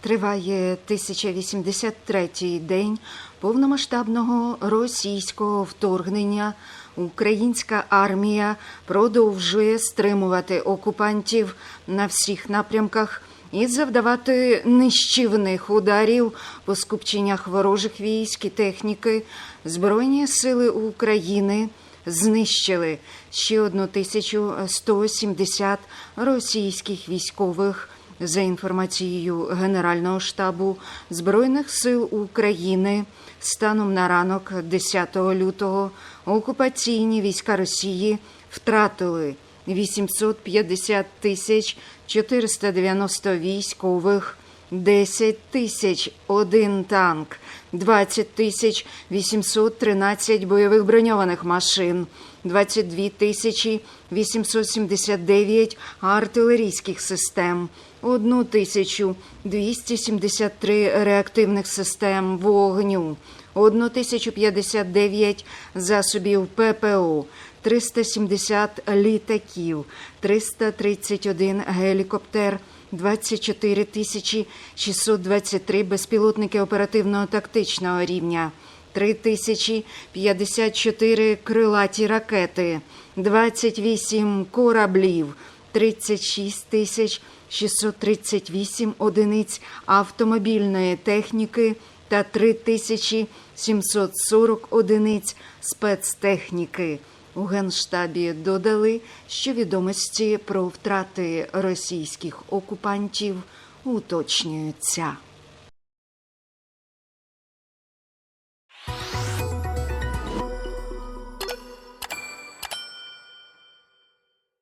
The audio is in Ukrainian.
Триває 1083-й день повномасштабного російського вторгнення. Українська армія продовжує стримувати окупантів на всіх напрямках і завдавати нищівних ударів по скупченнях ворожих військ і техніки. Збройні сили України знищили ще 1170 російських військових. За інформацією Генерального штабу Збройних сил України, станом на ранок 10 лютого окупаційні війська Росії втратили 850 тисяч 490 військових, 10 тисяч один танк, 20 тисяч 813 бойових броньованих машин, 22 тисячі 879 артилерійських систем, 1 тисячу 273 реактивних систем вогню, 1059 засобів ППО, 370 літаків, 331 гелікоптер, 24 тисячі 623 безпілотники оперативного тактичного рівня, 3054 крилаті ракети, 28 кораблів, 36 тисяч 638 одиниць автомобільної техніки та 3740 одиниць спецтехніки. У Генштабі додали, що відомості про втрати російських окупантів уточнюються.